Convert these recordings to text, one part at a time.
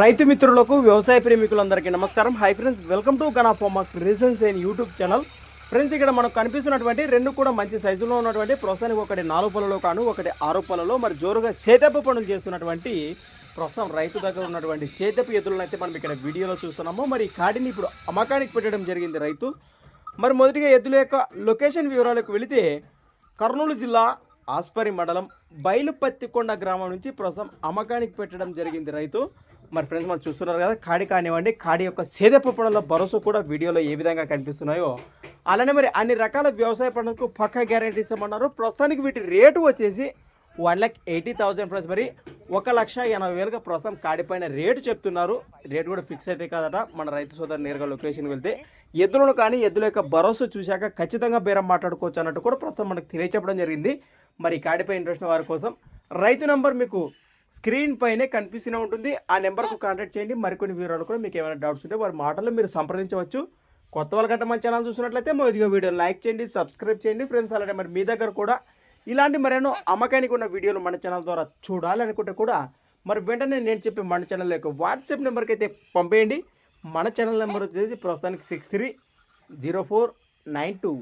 రైతు మిత్రులకు వ్యవసాయ ప్రేమికులందరికీ నమస్కారం. హై ఫ్రెండ్స్ వెల్కమ్ టు గనా ఫోమాక్ reasons and YouTube channel friends ఇక్కడ మనకు కనిపిస్తున్నటువంటి రెండు కూడా మంచి సైజులో ఉన్నటువంటి ప్రస్తుతానికి ఒకటి నాలుగు పళ్ళలో కాను ఒకటి ఆరు పళ్ళలో మరి జోరుగా చేతపు పనులు చేస్తున్నటువంటి ప్రస్తుతం రైతు దగ్గర ఉన్నటువంటి చేతపు ఎద్దులను అయితే మనం ఇక్కడ వీడియోలో చూస్తున్నాము. మరి కాడిని ఇప్పుడు అమ్మకానికి పెట్టడం జరిగింది రైతు. మరి మొదటిగా ఎద్దుల యొక్క లొకేషన్ వివరాలకు వెళితే కర్నూలు జిల్లా ఆస్పరి మండలం బయలుపత్తికొండ గ్రామం నుంచి ప్రస్తుతం అమ్మకానికి పెట్టడం జరిగింది రైతు. మరి ఫ్రెండ్స్ మనం చూస్తున్నారు కదా కాడి కానివ్వండి కాడి యొక్క సేద పనుల భరోసా కూడా వీడియోలో ఏ విధంగా కనిపిస్తున్నాయో. అలానే మరి అన్ని రకాల వ్యవసాయ పనులకు పక్కా గ్యారెంటీ ఇస్తామన్నారు. ప్రస్తుతానికి వీటి రేటు వచ్చేసి one lakh eighty thousand plus మరి ఒక లక్ష ఎనభై వేలుగా ప్రస్తుతం కాడిపైన రేటు చెప్తున్నారు. రేటు కూడా ఫిక్స్ అయితే కాదట మన రైతు సోదరు నేరుగా లొకేషన్కి వెళ్తే. ఎద్దులను కానీ ఎద్దుల యొక్క భరోసా చూశాక ఖచ్చితంగా బేరం మాట్లాడుకోవచ్చు అన్నట్టు కూడా ప్రస్తుతం మనకు తెలియచెప్పడం జరిగింది. మరి కాడిపై ఇంట్రెస్ట్ వారి కోసం రైతు నెంబర్ మీకు స్క్రీన్ పైనే కనిపిస్తూనే ఉంటుంది. ఆ నెంబర్కు కాంటాక్ట్ చేయండి. మరికొన్ని వివరాలు కూడా మీకు ఏమైనా డౌట్స్ ఉంటే వారి మాటలు మీరు సంప్రదించవచ్చు. కొత్త వాళ్ళకంటే మన ఛానల్ చూసినట్లయితే మొదటిగా వీడియో లైక్ చేయండి సబ్స్క్రైబ్ చేయండి. ఫ్రెండ్స్ అలాగే మరి మీ దగ్గర కూడా ఇలాంటి మరెన్నో అమ్మకానికి ఉన్న వీడియోలు మన ఛానల్ ద్వారా చూడాలనుకుంటే కూడా మరి వెంటనే నేను చెప్పే మన ఛానల్ యొక్క వాట్సాప్ నెంబర్కి అయితే పంపేయండి. మన ఛానల్ నెంబర్ వచ్చేసి ప్రస్తుతానికి six three zero four nine two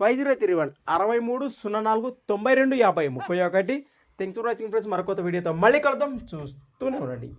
five zero three one అరవై మూడు సున్నా నాలుగు తొంభై రెండు యాభై ముప్పై ఒకటి. థ్యాంక్స్ ఫర్ వాచింగ్ ఫ్రెండ్స్ మరొక వీడియోతో మళ్ళీ కలుద్దాం. చూస్తూనే ఉండండి.